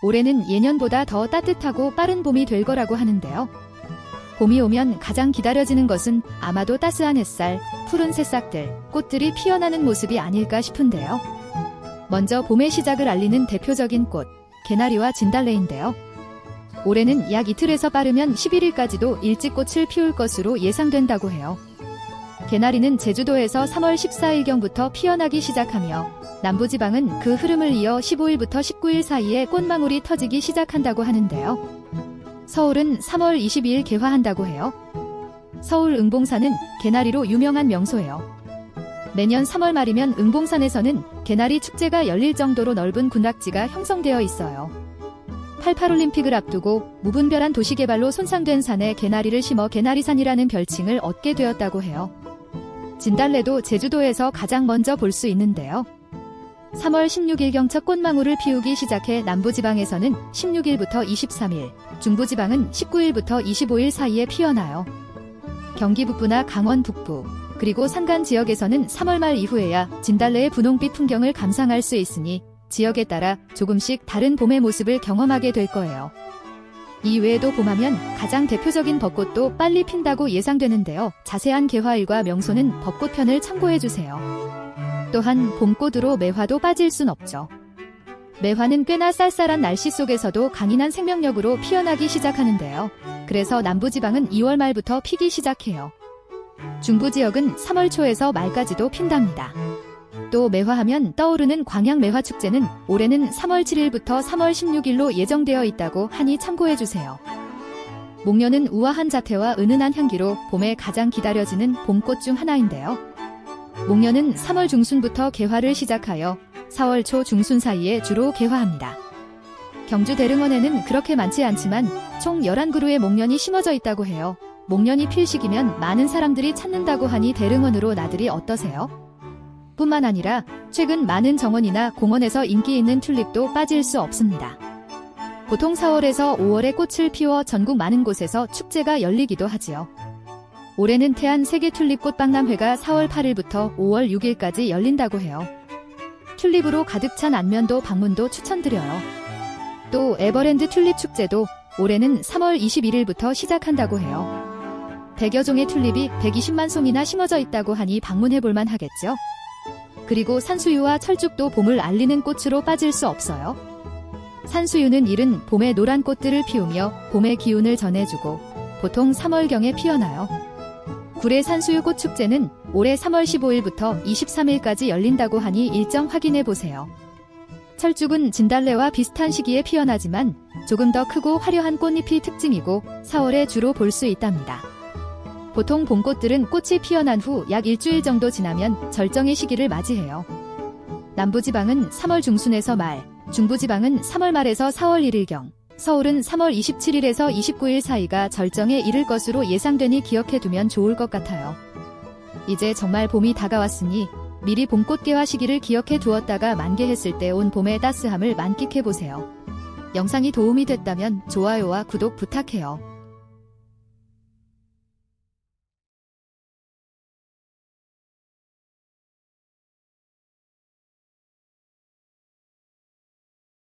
올해는 예년보다 더 따뜻하고 빠른 봄이 될 거라고 하는데요. 봄이 오면 가장 기다려지는 것은 아마도 따스한 햇살, 푸른 새싹들, 꽃들이 피어나는 모습이 아닐까 싶은데요. 먼저 봄의 시작을 알리는 대표적인 꽃, 개나리와 진달래인데요. 올해는 약 이틀에서 빠르면 11일까지도 일찍 꽃을 피울 것으로 예상된다고 해요. 개나리는 제주도에서 3월 14일경부터 피어나기 시작하며 남부지방은 그 흐름을 이어 15일부터 19일 사이에 꽃망울이 터지기 시작한다고 하는데요. 서울은 3월 22일 개화한다고 해요. 서울 응봉산은 개나리로 유명한 명소예요. 매년 3월 말이면 응봉산에서는 개나리 축제가 열릴 정도로 넓은 군락지가 형성되어 있어요. 88올림픽을 앞두고 무분별한 도시개발로 손상된 산에 개나리를 심어 개나리산이라는 별칭을 얻게 되었다고 해요. 진달래도 제주도에서 가장 먼저 볼 수 있는데요. 3월 16일경 첫 꽃망울을 피우기 시작해 남부지방에서는 16일부터 23일, 중부지방은 19일부터 25일 사이에 피어나요. 경기 북부나 강원 북부, 그리고 산간 지역에서는 3월 말 이후에야 진달래의 분홍빛 풍경을 감상할 수 있으니 지역에 따라 조금씩 다른 봄의 모습을 경험하게 될 거예요. 이 외에도 봄하면 가장 대표적인 벚꽃도 빨리 핀다고 예상되는데요. 자세한 개화일과 명소는 벚꽃편을 참고해주세요. 또한 봄꽃으로 매화도 빠질 순 없죠. 매화는 꽤나 쌀쌀한 날씨 속에서도 강인한 생명력으로 피어나기 시작하는데요. 그래서 남부지방은 2월 말부터 피기 시작해요. 중부지역은 3월 초에서 말까지도 핀답니다. 또 매화하면 떠오르는 광양매화축제는 올해는 3월 7일부터 3월 16일로 예정되어 있다고 하니 참고해주세요. 목련은 우아한 자태와 은은한 향기로 봄에 가장 기다려지는 봄꽃 중 하나인데요. 목련은 3월 중순부터 개화를 시작하여 4월 초 중순 사이에 주로 개화합니다. 경주 대릉원에는 그렇게 많지 않지만 총 11그루의 목련이 심어져 있다고 해요. 목련이 필 시기면 많은 사람들이 찾는다고 하니 대릉원으로 나들이 어떠세요? 뿐만 아니라 최근 많은 정원이나 공원에서 인기 있는 튤립도 빠질 수 없습니다. 보통 4월에서 5월에 꽃을 피워 전국 많은 곳에서 축제가 열리기도 하지요. 올해는 태안 세계 튤립 꽃박람회가 4월 8일부터 5월 6일까지 열린다고 해요. 튤립으로 가득 찬 안면도 방문도 추천드려요. 또 에버랜드 튤립 축제도 올해는 3월 21일부터 시작한다고 해요. 100여 종의 튤립이 120만 송이나 심어져 있다고 하니 방문해 볼만 하겠죠? 그리고 산수유와 철쭉도 봄을 알리는 꽃으로 빠질 수 없어요. 산수유는 이른 봄의 노란 꽃들을 피우며 봄의 기운을 전해주고 보통 3월경에 피어나요. 구례 산수유 꽃축제는 올해 3월 15일부터 23일까지 열린다고 하니 일정 확인해 보세요. 철쭉은 진달래와 비슷한 시기에 피어나지만 조금 더 크고 화려한 꽃잎이 특징이고 4월에 주로 볼 수 있답니다. 보통 봄꽃들은 꽃이 피어난 후 약 일주일 정도 지나면 절정의 시기를 맞이해요. 남부지방은 3월 중순에서 말, 중부지방은 3월 말에서 4월 1일경, 서울은 3월 27일에서 29일 사이가 절정에 이를 것으로 예상되니 기억해두면 좋을 것 같아요. 이제 정말 봄이 다가왔으니 미리 봄꽃 개화 시기를 기억해 두었다가 만개했을 때 온 봄의 따스함을 만끽해 보세요. 영상이 도움이 됐다면 좋아요와 구독 부탁해요.